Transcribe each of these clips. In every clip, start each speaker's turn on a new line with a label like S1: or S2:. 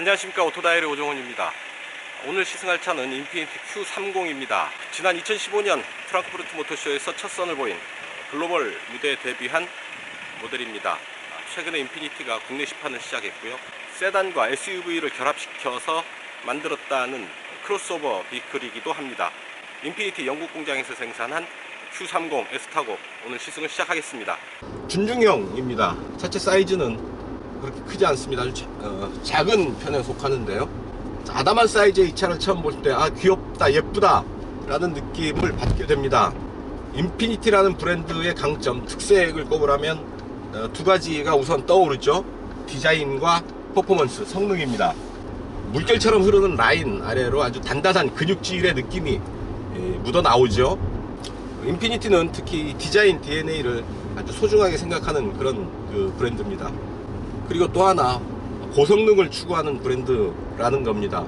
S1: 안녕하십니까. 오토다이의 오종훈입니다. 오늘 시승할 차는 인피니티 Q30입니다. 지난 2015년 프랑크푸르트 모터쇼에서 첫 선을 보인 글로벌 무대에 데뷔한 모델입니다. 최근에 인피니티가 국내 시판을 시작했고요. 세단과 SUV를 결합시켜서 만들었다는 크로스오버 비클이기도 합니다. 인피니티 영국 공장에서 생산한 Q30 S타고 오늘 시승을 시작하겠습니다. 준중형입니다. 차체 사이즈는 그렇게 크지 않습니다. 아주 자- 어, 작은 편에 속하는데요. 아담한 사이즈의 이 차를 처음 볼 때, 아, 귀엽다, 예쁘다, 라는 느낌을 받게 됩니다. 인피니티라는 브랜드의 강점, 특색을 꼽으라면 어, 두 가지가 우선 떠오르죠. 디자인과 퍼포먼스, 성능입니다. 물결처럼 흐르는 라인 아래로 아주 단단한 근육질의 느낌이 예, 묻어 나오죠. 인피니티는 특히 이 디자인 DNA를 아주 소중하게 생각하는 그런 그 브랜드입니다. 그리고 또 하나 고성능을 추구하는 브랜드라는 겁니다.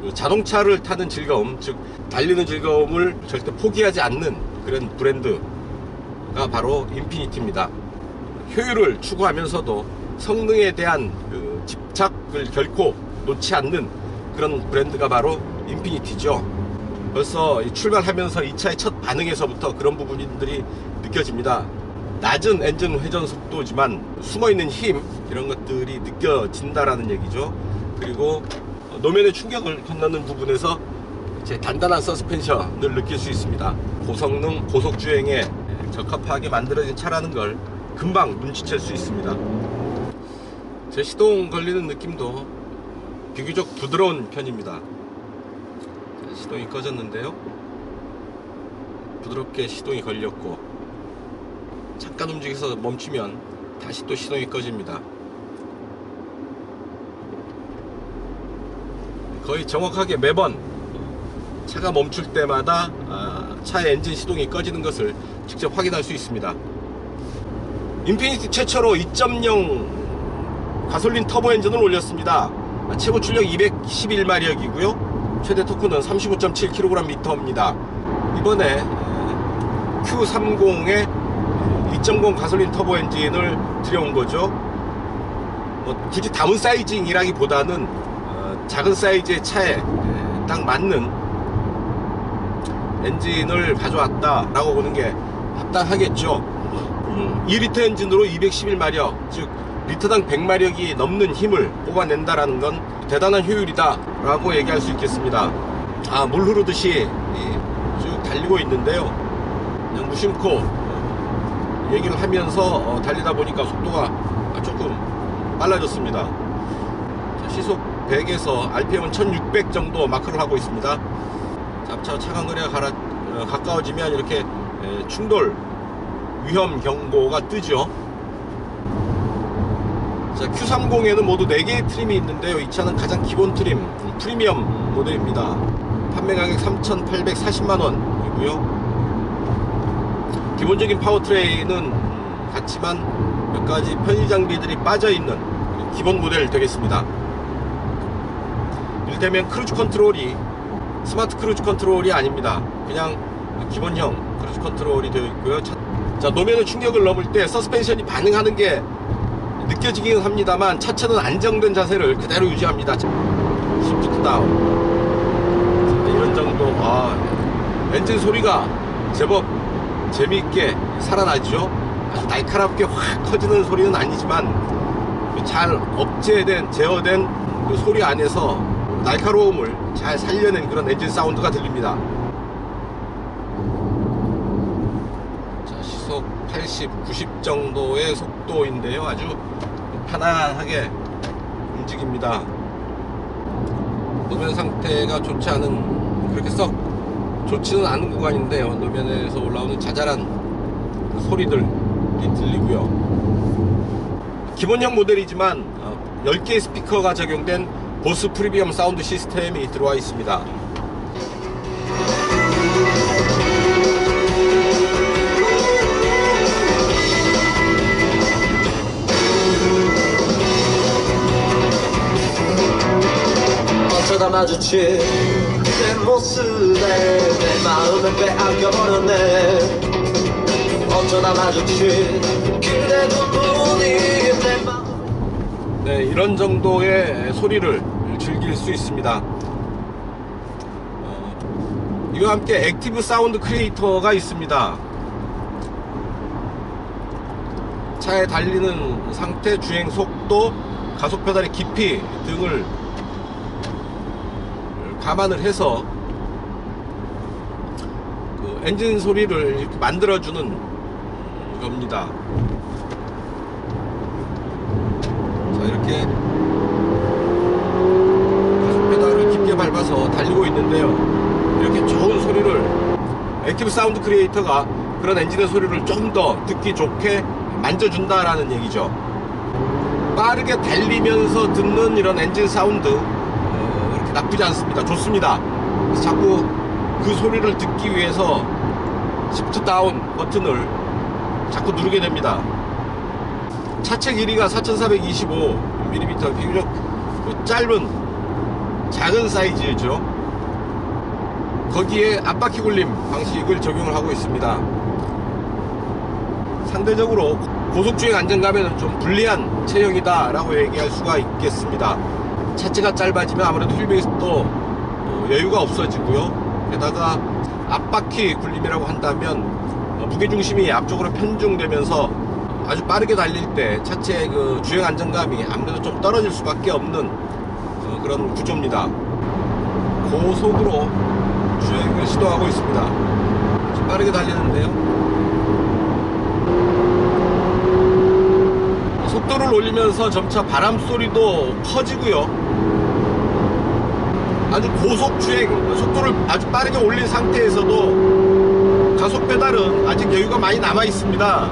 S1: 그 자동차를 타는 즐거움, 즉 달리는 즐거움을 절대 포기하지 않는 그런 브랜드가 바로 인피니티입니다. 효율을 추구하면서도 성능에 대한 그 집착을 결코 놓지 않는 그런 브랜드가 바로 인피니티죠. 벌써 이 출발하면서 이 차의 첫 반응에서부터 그런 부분들이 느껴집니다. 낮은 엔진 회전 속도지만 숨어있는 힘 이런 것들이 느껴진다라는 얘기죠. 그리고 노면의 충격을 건너는 부분에서 이제 단단한 서스펜션을 느낄 수 있습니다. 고성능 고속주행에 적합하게 만들어진 차라는 걸 금방 눈치챌 수 있습니다. 제 시동 걸리는 느낌도 비교적 부드러운 편입니다. 자, 시동이 꺼졌는데요. 부드럽게 시동이 걸렸고 잠깐 움직여서 멈추면 다시 또 시동이 꺼집니다. 거의 정확하게 매번 차가 멈출 때마다 아, 차의 엔진 시동이 꺼지는 것을 직접 확인할 수 있습니다. 인피니티 최초로 2.0 가솔린 터보 엔진을 올렸습니다. 아, 최고 출력 211마력이고요. 최대 토크는 35.7kgm입니다. 이번에 Q30의 2.0 가솔린 터보 엔진을 들여온 거죠. 뭐 굳이 담은 사이징이라기보다는 어, 작은 사이즈의 차에 에, 딱 맞는 엔진을 가져왔다라고 보는 게 합당하겠죠. 음, 2리터 엔진으로 211마력, 즉 리터당 100마력이 넘는 힘을 뽑아낸다라는 건 대단한 효율이다라고 얘기할 수 있겠습니다. 아, 물 흐르듯이 이, 쭉 달리고 있는데요. 그냥 무심코 어, 얘기를 하면서 어, 달리다 보니까 속도가 조금 빨라졌습니다. 자, 시속 100에서 RPM은 1600 정도 마크를 하고 있습니다. 앞차 차간 거리가 가라, 어, 가까워지면 이렇게 에, 충돌 위험 경고가 뜨죠. 자, Q30에는 모두 4개의 트림이 있는데요. 이 차는 가장 기본 트림, 음, 프리미엄 모델입니다. 판매 가격 3,840만원이고요. 기본적인 파워트레인은 같지만 몇 가지 편의 장비들이 빠져 있는 기본 모델 되겠습니다. 이를테면 크루즈 컨트롤이 스마트 크루즈 컨트롤이 아닙니다. 그냥 기본형 크루즈 컨트롤이 되어 있고요. 차- 자, 노면의 충격을 넘을 때 서스펜션이 반응하는 게 느껴지긴 합니다만 차체는 안정된 자세를 그대로 유지합니다. 시프트 다운. 자, 이런 정도. 아, 엔진 소리가 제법 재미있게 살아나죠. 아주 날카롭게 확 커지는 소리는 아니지만 그잘 억제된 제어된 그 소리 안에서 날카로움을 잘 살려낸 그런 엔진 사운드가 들립니다. 자, 시속 80, 90 정도의 속도인데요. 아주 편안하게 움직입니다. 노면 상태가 좋지 않은 그렇게 썩 좋지는 않은 구간인데요. 노면에서 올라오는 자잘한 그 소리들이 들리고요. 기본형 모델이지만 어, 10개의 스피커가 적용된 보스 프리미엄 사운드 시스템이 들어와 있습니다.
S2: 어쩌다 마주친 내 모습에 내 마음을 빼앗겨버렸네 어쩌다 마주친 그대 눈물이 내 마음
S1: 네, 이런 정도의 소리를 즐길 수 있습니다. 어, 이와 함께 액티브 사운드 크리에이터가 있습니다. 차에 달리는 상태, 주행 속도, 가속 페달의 깊이 등을 감안을 해서 그 엔진 소리를 이렇게 만들어주는 겁니다. 자, 이렇게 가속 페달을 깊게 밟아서 달리고 있는데요. 이렇게 좋은 소리를 액티브 사운드 크리에이터가 그런 엔진의 소리를 좀 더 듣기 좋게 만져준다라는 얘기죠. 빠르게 달리면서 듣는 이런 엔진 사운드 나쁘지 않습니다. 좋습니다. 자꾸 그 소리를 듣기 위해서 시프트 다운 버튼을 자꾸 누르게 됩니다. 차체 길이가 4425mm 비교적 그 짧은 작은 사이즈죠. 거기에 앞바퀴 굴림 방식을 적용을 하고 있습니다. 상대적으로 고속주행 안정감에는 좀 불리한 체형이다 라고 얘기할 수가 있겠습니다. 차체가 짧아지면 아무래도 휠베이스도 어, 여유가 없어지고요. 게다가 앞바퀴 굴림이라고 한다면 어, 무게중심이 앞쪽으로 편중되면서 아주 빠르게 달릴 때 차체의 그 주행 안정감이 아무래도 좀 떨어질 수밖에 없는 어, 그런 구조입니다. 고속으로 주행을 시도하고 있습니다. 좀 빠르게 달리는데요. 속도를 올리면서 점차 바람 소리도 커지고요. 아주 고속 주행, 속도를 아주 빠르게 올린 상태에서도 가속 페달은 아직 여유가 많이 남아 있습니다.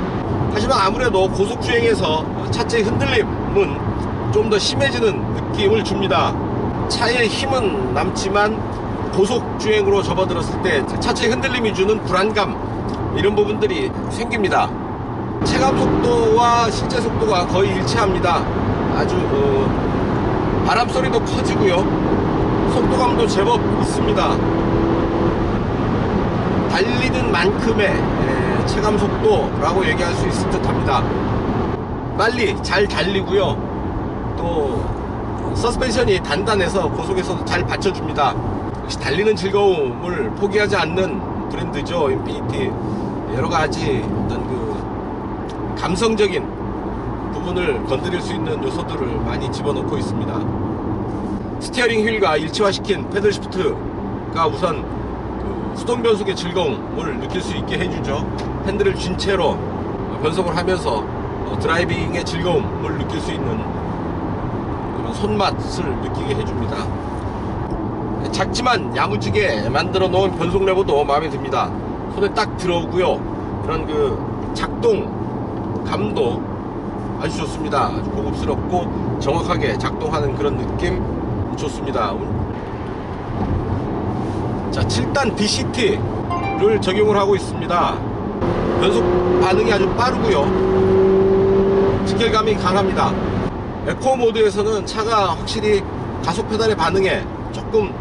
S1: 하지만 아무래도 고속 주행에서 차체의 흔들림은 좀 더 심해지는 느낌을 줍니다. 차의 힘은 남지만 고속 주행으로 접어들었을 때 차체의 흔들림이 주는 불안감 이런 부분들이 생깁니다. 체감 속도와 실제 속도가 거의 일치합니다. 아주 어, 바람 소리도 커지고요. 속도감도 제법 있습니다. 달리는 만큼의 에, 체감 속도라고 얘기할 수 있을 듯 합니다. 빨리 잘 달리고요. 또 서스펜션이 단단해서 고속에서도 잘 받쳐줍니다. 역시 달리는 즐거움을 포기하지 않는 브랜드죠. 인피니티 여러 가지 어떤 그 감성적인 부분을 건드릴 수 있는 요소들을 많이 집어넣고 있습니다. 스티어링 휠과 일체화시킨 패들 시프트가 우선 그 수동 변속의 즐거움을 느낄 수 있게 해주죠. 핸들을 쥔 채로 변속을 하면서 어, 드라이빙의 즐거움을 느낄 수 있는 그런 손맛을 느끼게 해줍니다. 작지만 야무지게 만들어 놓은 변속 레버도 마음에 듭니다. 손에 딱 들어오고요. 그런 그 작동 감도 아주 좋습니다. 아주 고급스럽고 정확하게 작동하는 그런 느낌 좋습니다. 자, 7단 DCT를 적용을 하고 있습니다. 변속 반응이 아주 빠르고요. 직결감이 강합니다. 에코 모드에서는 차가 확실히 가속 페달의 반응에 조금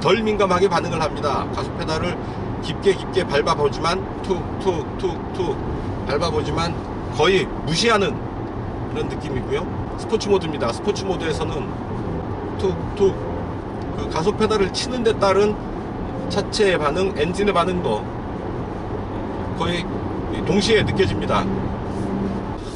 S1: 덜 민감하게 반응을 합니다. 가속 페달을 깊게 깊게 밟아보지만 툭툭툭툭 밟아보지만 거의 무시하는 그런 느낌이고요. 스포츠 모드입니다. 스포츠 모드에서는 툭툭 그 가속 페달을 치는 데 따른 차체의 반응, 엔진의 반응도 거의 동시에 느껴집니다.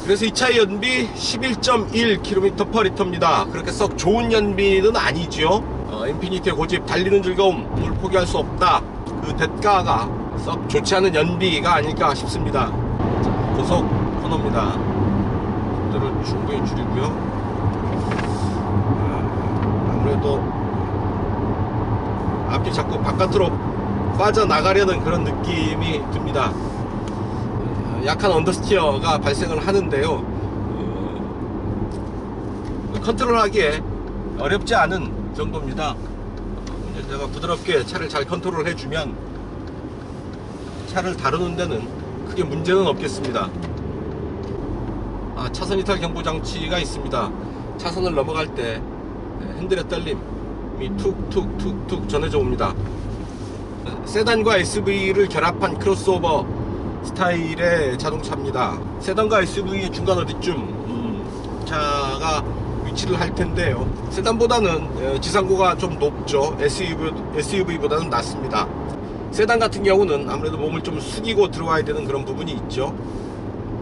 S1: 그래서 이 차의 연비 11.1km/L입니다. 그렇게 썩 좋은 연비는 아니지요. 어, 인피니티의 고집 달리는 즐거움을 포기할 수 없다. 그 대가가 썩 좋지 않은 연비가 아닐까 싶습니다. 자, 고속 코너입니다. 속도를 충분히 줄이고요. 아, 아무래도 앞이 자꾸 바깥으로 빠져나가려는 그런 느낌이 듭니다. 어, 약한 언더스티어가 발생을 하는데요. 어, 컨트롤하기에 어렵지 않은 정도입니다. 어, 운전자가 부드럽게 차를 잘 컨트롤 해주면 차를 다루는 데는 크게 문제는 없겠습니다. 아, 차선 이탈 경보 장치가 있습니다. 차선을 넘어갈 때 핸들의 떨림이 툭툭툭툭 전해져 옵니다. 세단과 SUV를 결합한 크로스오버 스타일의 자동차입니다. 세단과 SUV의 중간 어디쯤 음, 차가 위치를 할 텐데요. 세단보다는 어, 지상고가 좀 높죠. SUV, SUV보다는 낮습니다. 세단 같은 경우는 아무래도 몸을 좀 숙이고 들어와야 되는 그런 부분이 있죠.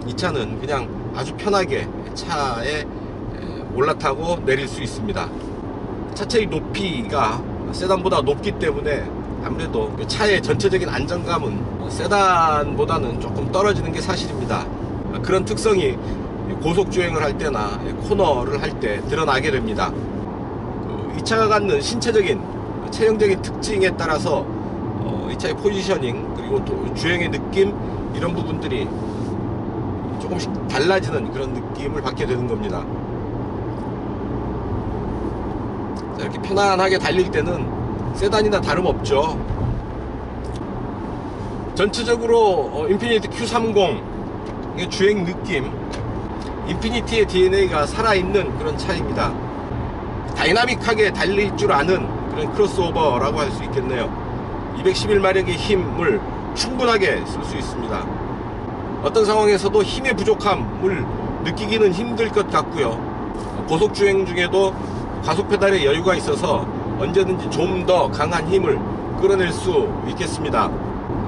S1: 이 차는 그냥 아주 편하게 차에 에, 올라타고 내릴 수 있습니다. 차체의 높이가 세단보다 높기 때문에 아무래도 그 차의 전체적인 안정감은 세단보다는 조금 떨어지는 게 사실입니다. 그런 특성이 고속 주행을 할 때나 코너를 할 때 드러나게 됩니다. 그이 차가 갖는 신체적인 체형적인 특징에 따라서 어, 이 차의 포지셔닝 그리고 또 주행의 느낌 이런 부분들이 조금씩 달라지는 그런 느낌을 받게 되는 겁니다. 자, 이렇게 편안하게 달릴 때는 세단이나 다름없죠. 전체적으로 어, 인피니티 Q30 의 주행 느낌, 인피니티의 DNA가 살아있는 그런 차입니다. 다이나믹하게 달릴 줄 아는 그런 크로스오버라고 할 수 있겠네요. 211마력의 힘을 충분하게 쓸 수 있습니다. 어떤 상황에서도 힘의 부족함을 느끼기는 힘들 것 같고요. 고속 주행 중에도 과속 페달에 여유가 있어서 언제든지 좀 더 강한 힘을 끌어낼 수 있겠습니다.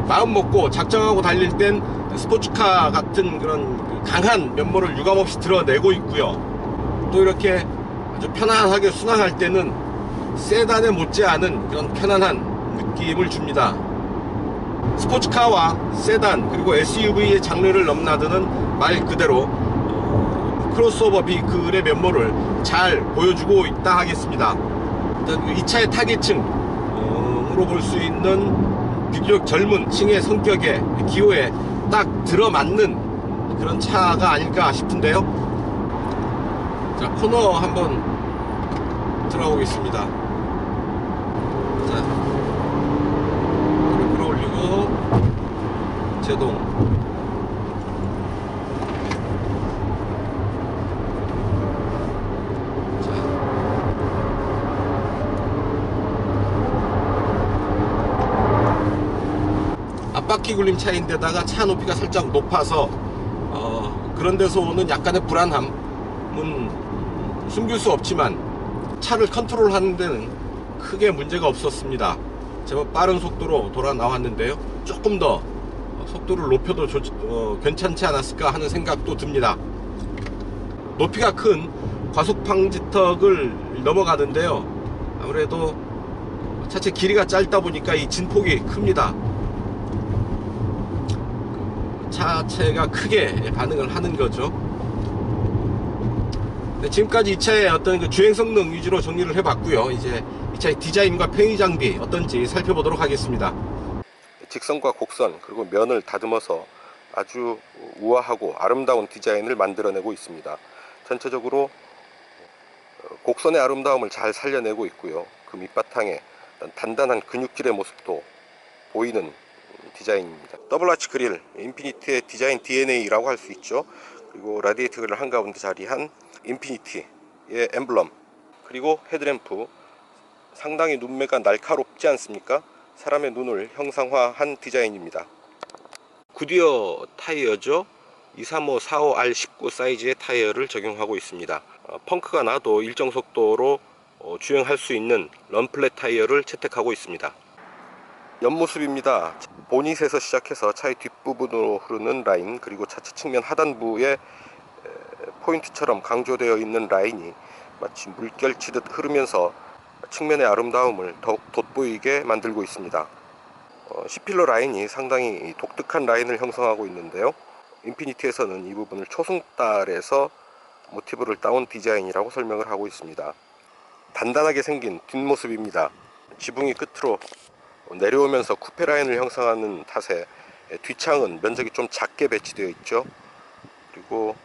S1: 마음 먹고 작정하고 달릴 땐 스포츠카 같은 그런 그 강한 면모를 유감없이 드러내고 있고요. 또 이렇게 아주 편안하게 순항할 때는 세단에 못지않은 그런 편안한 느낌을 줍니다. 스포츠카와 세단 그리고 SUV의 장르를 넘나드는 말 그대로 어, 크로스오버 비클의 면모를 잘 보여주고 있다 하겠습니다. 일단 이 차의 타겟층으로 볼 수 있는 비교적 젊은 층의 성격에 기호에 딱 들어맞는 그런 차가 아닐까 싶은데요. 자 코너 한번 들어보겠습니다. 자 끌어올리고 제동 자 앞 바퀴 굴림 차인데다가 차 높이가 살짝 높아서 어, 그런 데서 오는 약간의 불안함은 숨길 수 없지만 차를 컨트롤하는 데는 크게 문제가 없었습니다. 제법 빠른 속도로 돌아 나왔는데요. 조금 더 속도를 높여도 좋- 어, 괜찮지 않았을까 하는 생각도 듭니다. 높이가 큰 과속 방지턱을 넘어가는데요. 아무래도 차체 길이가 짧다 보니까 이 진폭이 큽니다. 차체가 크게 반응을 하는 거죠. 네, 지금까지 이 차의 어떤 그 주행 성능 위주로 정리를 해봤고요. 이제 이 차의 디자인과 편의 장비 어떤지 살펴보도록 하겠습니다. 직선과 곡선 그리고 면을 다듬어서 아주 우아하고 아름다운 디자인을 만들어내고 있습니다. 전체적으로 어, 곡선의 아름다움을 잘 살려내고 있고요. 그 밑바탕에 단단한 근육질의 모습도 보이는 디자인입니다. 더블 아치 그릴, 인피니티의 디자인 DNA라고 할 수 있죠. 그리고 라디에이터 그릴 한가운데 자리한 인피니티의 엠블럼, 그리고 헤드램프. 상당히 눈매가 날카롭지 않습니까? 사람의 눈을 형상화한 디자인입니다. 구디어 타이어죠. 235 45R19 사이즈의 타이어를 적용하고 있습니다. 어, 펑크가 나도 일정 속도로 어, 주행할 수 있는 런플랫 타이어를 채택하고 있습니다. 옆모습입니다. 보닛에서 시작해서 차의 뒷부분으로 흐르는 라인 그리고 차체 측면 하단부에 에, 포인트처럼 강조되어 있는 라인이 마치 물결치듯 흐르면서 측면의 아름다움을 더욱 돋보이게 만들고 있습니다. 어, C필러 라인이 상당히 독특한 라인을 형성하고 있는데요. 인피니티에서는 이 부분을 초승달에서 모티브를 따온 디자인이라고 설명을 하고 있습니다. 단단하게 생긴 뒷모습입니다. 지붕이 끝으로 내려오면서 쿠페 라인을 형성하는 탓에 뒷창은 면적이 좀 작게 배치되어 있죠. 그리고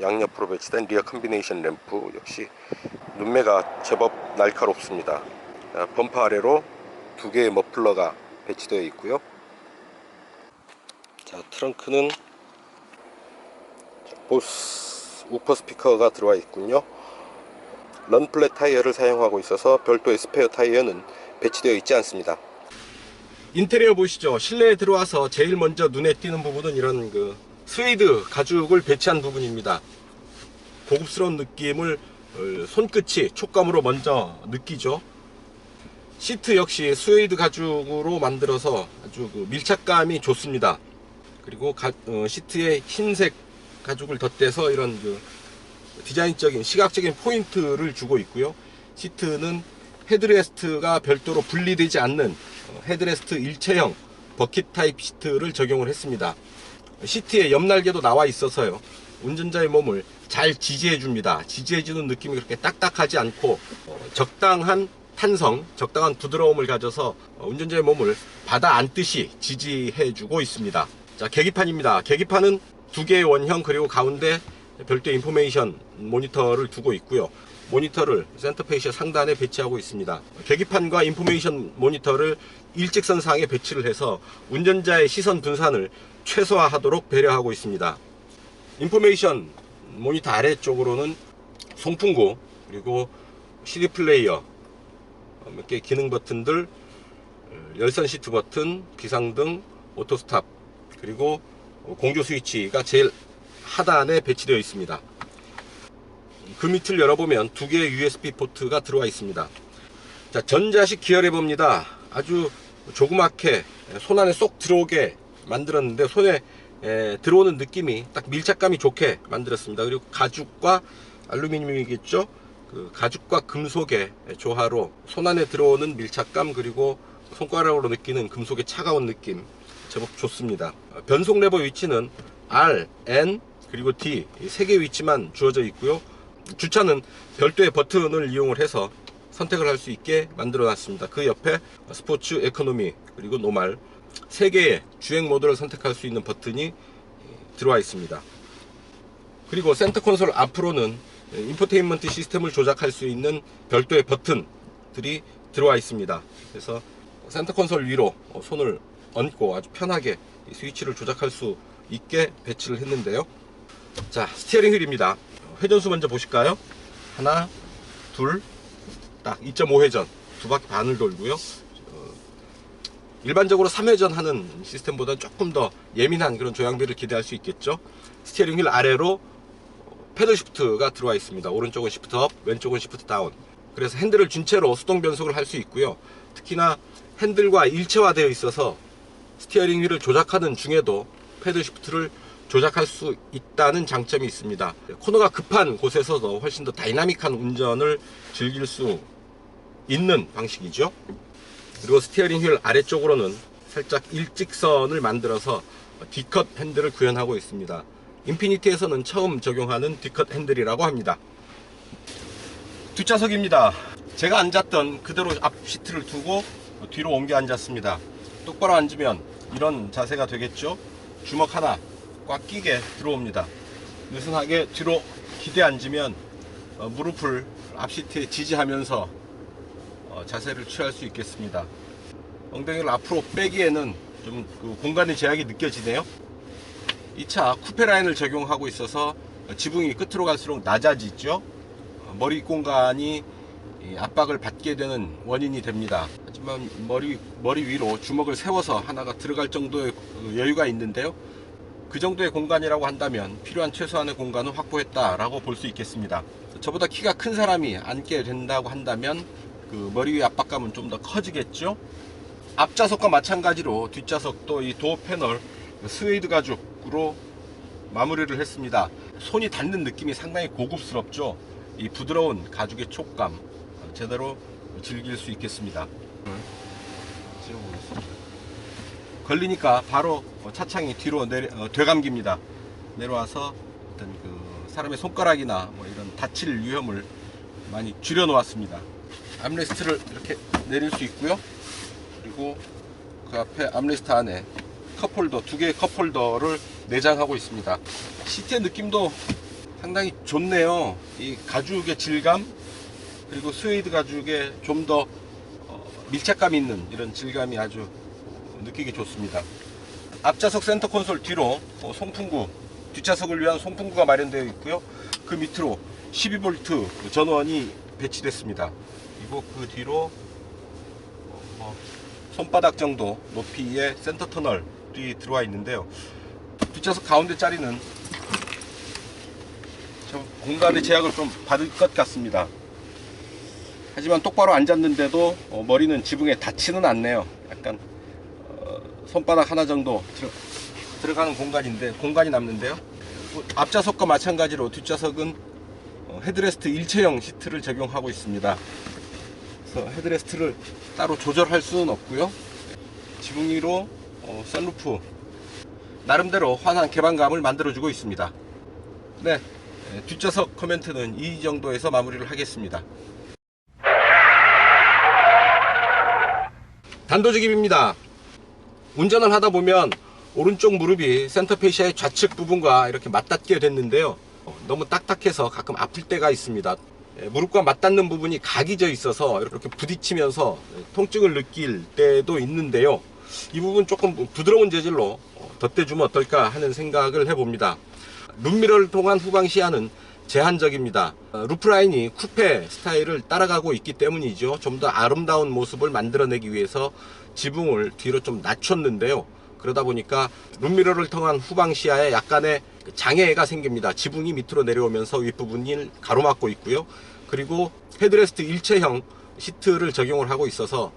S1: 양옆으로 배치된 리어 컨비네이션 램프 역시 눈매가 제법 날카롭습니다. 아, 범퍼 아래로 두 개의 머플러가 배치되어 있고요. 자 트렁크는 자, 보스 우퍼 스피커가 들어와 있군요. 런플랫 타이어를 사용하고 있어서 별도의 스페어 타이어는 배치되어 있지 않습니다. 인테리어 보시죠. 실내에 들어와서 제일 먼저 눈에 띄는 부분은 이런 그 스웨이드 가죽을 배치한 부분입니다. 고급스러운 느낌을 어, 손끝이 촉감으로 먼저 느끼죠. 시트 역시 스웨이드 가죽으로 만들어서 아주 그 밀착감이 좋습니다. 그리고 가- 어, 시트에 흰색 가죽을 덧대서 이런 그 디자인적인 시각적인 포인트를 주고 있고요. 시트는 헤드레스트가 별도로 분리되지 않는 어, 헤드레스트 일체형 버킷 타입 시트를 적용을 했습니다. 시트에 옆날개도 나와 있어서요. 운전자의 몸을 잘 지지해 줍니다. 지지해 주는 느낌이 그렇게 딱딱하지 않고 어, 적당한 탄성, 적당한 부드러움을 가져서 어, 운전자의 몸을 받아 안듯이 지지해 주고 있습니다. 자, 계기판입니다. 계기판은 두 개의 원형 그리고 가운데 별도의 인포메이션 모니터를 두고 있고요. 모니터를 센터페이시 상단에 배치하고 있습니다. 계기판과 인포메이션 모니터를 일직선 상에 배치를 해서 운전자의 시선 분산을 최소화하도록 배려하고 있습니다. 인포메이션 모니터 아래쪽으로는 송풍구 그리고 CD 플레이어 몇 개 기능 버튼들 어, 열선 시트 버튼 비상등 오토 스탑 그리고 공조 스위치가 제일 하단에 배치되어 있습니다. 그 밑을 열어보면 두 개의 USB 포트가 들어와 있습니다. 자, 전자식 기어 레버입니다. 아주 조그맣게 손 안에 쏙 들어오게 만들었는데 손에 에, 들어오는 느낌이 딱 밀착감이 좋게 만들었습니다. 그리고 가죽과 알루미늄이겠죠. 그 가죽과 금속의 조화로 손 안에 들어오는 밀착감 그리고 손가락으로 느끼는 금속의 차가운 느낌 제법 좋습니다. 어, 변속 레버 위치는 R, N 그리고 D 세 개 위치만 주어져 있고요. 주차는 별도의 버튼을 이용을 해서 선택을 할 수 있게 만들어 놨습니다. 그 옆에 스포츠, 에코노미, 그리고 노말 세 개의 주행 모드를 선택할 수 있는 버튼이 들어와 있습니다. 그리고 센터 콘솔 앞으로는 인포테인먼트 시스템을 조작할 수 있는 별도의 버튼들이 들어와 있습니다. 그래서 센터 콘솔 위로 손을 얹고 아주 편하게 이 스위치를 조작할 수 있게 배치를 했는데요. 자, 스티어링 휠입니다. 회전수 먼저 보실까요? 하나, 둘, 딱 2.5회전 두 바퀴 반을 돌고요. 어, 일반적으로 3회전 하는 시스템보다 조금 더 예민한 그런 조향비를 기대할 수 있겠죠. 스티어링 휠 아래로 패들 시프트가 들어와 있습니다. 오른쪽은 시프트 업, 왼쪽은 시프트 다운. 그래서 핸들을 준 채로 수동 변속을 할 수 있고요. 특히나 핸들과 일체화되어 있어서 스티어링 휠을 조작하는 중에도 패들 시프트를 조작할 수 있다는 장점이 있습니다. 코너가 급한 곳에서도 훨씬 더 다이나믹한 운전을 즐길 수 있는 방식이죠. 그리고 스티어링 휠 아래쪽으로는 살짝 일직선을 만들어서 D컷 핸들을 구현하고 있습니다. 인피니티에서는 처음 적용하는 D컷 핸들이라고 합니다. 뒷좌석입니다. 제가 앉았던 그대로 앞 시트를 두고 뒤로 옮겨 앉았습니다. 똑바로 앉으면 이런 자세가 되겠죠. 주먹 하나 꽉 끼게 들어옵니다. 느슨하게 뒤로 기대 앉으면 어, 무릎을 앞 시트에 지지하면서 어, 자세를 취할 수 있겠습니다. 엉덩이를 앞으로 빼기에는 좀 그 공간의 제약이 느껴지네요. 이 차 쿠페 라인을 적용하고 있어서 지붕이 끝으로 갈수록 낮아지죠. 어, 머리 공간이 이 압박을 받게 되는 원인이 됩니다. 하지만 머리 머리 위로 주먹을 세워서 하나가 들어갈 정도의 그 여유가 있는데요. 그 정도의 공간이라고 한다면 필요한 최소한의 공간을 확보했다라고 볼 수 있겠습니다. 저보다 키가 큰 사람이 앉게 된다고 한다면 그 머리 위 압박감은 좀 더 커지겠죠. 앞좌석과 마찬가지로 뒷좌석도 이 도어 패널 스웨이드 가죽으로 마무리를 했습니다. 손이 닿는 느낌이 상당히 고급스럽죠. 이 부드러운 가죽의 촉감 제대로 즐길 수 있겠습니다. 걸리니까 바로 차창이 뒤로 내려, 어, 되감깁니다. 내려와서 어떤 그 사람의 손가락이나 뭐 이런 다칠 위험을 많이 줄여 놓았습니다. 암레스트를 이렇게 내릴 수 있고요. 그리고 그 앞에 암레스트 안에 컵홀더 두 개의 컵홀더를 내장하고 있습니다. 시트의 느낌도 상당히 좋네요. 이 가죽의 질감 그리고 스웨이드 가죽의 좀더 밀착감 있는 이런 질감이 아주 느끼기 좋습니다. 앞좌석 센터 콘솔 뒤로 어, 송풍구 뒷좌석을 위한 송풍구가 마련되어 있고요. 그 밑으로 12V 전원이 배치됐습니다. 그리고 그 뒤로 어, 뭐 손바닥 정도 높이의 센터 터널이 들어와 있는데요. 뒷좌석 가운데 자리는 좀 공간의 제약을 좀 받을 것 같습니다. 하지만 똑바로 앉았는데도 어, 머리는 지붕에 닿지는 않네요. 약간 어, 손바닥 하나 정도 들어, 들어 가는 공간인데 공간이 남는데요. 어, 앞좌석과 마찬가지로 뒷좌석은 어, 헤드레스트 일체형 시트를 적용하고 있습니다. 그래서 헤드레스트를 따로 조절할 수는 없고요. 지붕 위로 어, 썬루프 나름대로 환한 개방감을 만들어주고 있습니다. 네, 에, 뒷좌석 코멘트는 이 정도에서 마무리를 하겠습니다. 단도직입입니다. 운전을 하다 보면 오른쪽 무릎이 센터페시아의 좌측 부분과 이렇게 맞닿게 됐는데요. 어, 너무 딱딱해서 가끔 아플 때가 있습니다. 예, 무릎과 맞닿는 부분이 각이 져 있어서 이렇게 부딪히면서 통증을 느낄 때도 있는데요. 이 부분 조금 부드러운 재질로 어, 덧대주면 어떨까 하는 생각을 해봅니다. 룸미러를 통한 후방 시야는 제한적입니다. 어, 루프라인이 쿠페 스타일을 따라가고 있기 때문이죠. 좀 더 아름다운 모습을 만들어내기 위해서 지붕을 뒤로 좀 낮췄는데요. 그러다 보니까 룸미러를 통한 후방 시야에 약간의 그 장애가 생깁니다. 지붕이 밑으로 내려오면서 윗부분이 가로막고 있고요. 그리고 헤드레스트 일체형 시트를 적용을 하고 있어서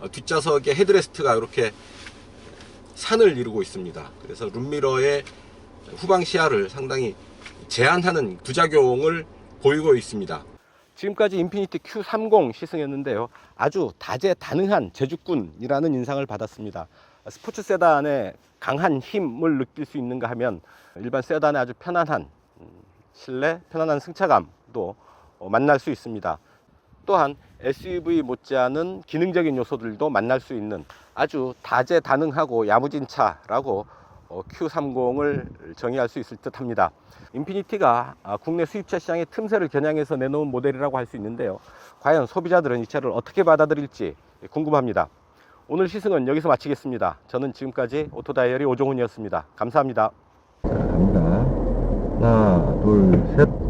S1: 어, 뒷좌석의 헤드레스트가 이렇게 산을 이루고 있습니다. 그래서 룸미러의 후방 시야를 상당히 제한하는 부작용을 보이고 있습니다. 지금까지 인피니티 Q30 시승했는데요. 아주 다재다능한 제주꾼이라는 인상을 받았습니다. 스포츠 세단의 강한 힘을 느낄 수 있는가 하면 일반 세단의 아주 편안한 음, 실내, 편안한 승차감도 어, 만날 수 있습니다. 또한 SUV 못지않은 기능적인 요소들도 만날 수 있는 아주 다재다능하고 야무진 차라고 어, Q30을 정의할 수 있을 듯 합니다. 인피니티가 아, 국내 수입차 시장의 틈새를 겨냥해서 내놓은 모델이라고 할 수 있는데요. 과연 소비자들은 이 차를 어떻게 받아들일지 궁금합니다. 오늘 시승은 여기서 마치겠습니다. 저는 지금까지 오토다이어리 오종훈이었습니다. 감사합니다.
S3: 자, 갑니다. 하나, 둘, 셋.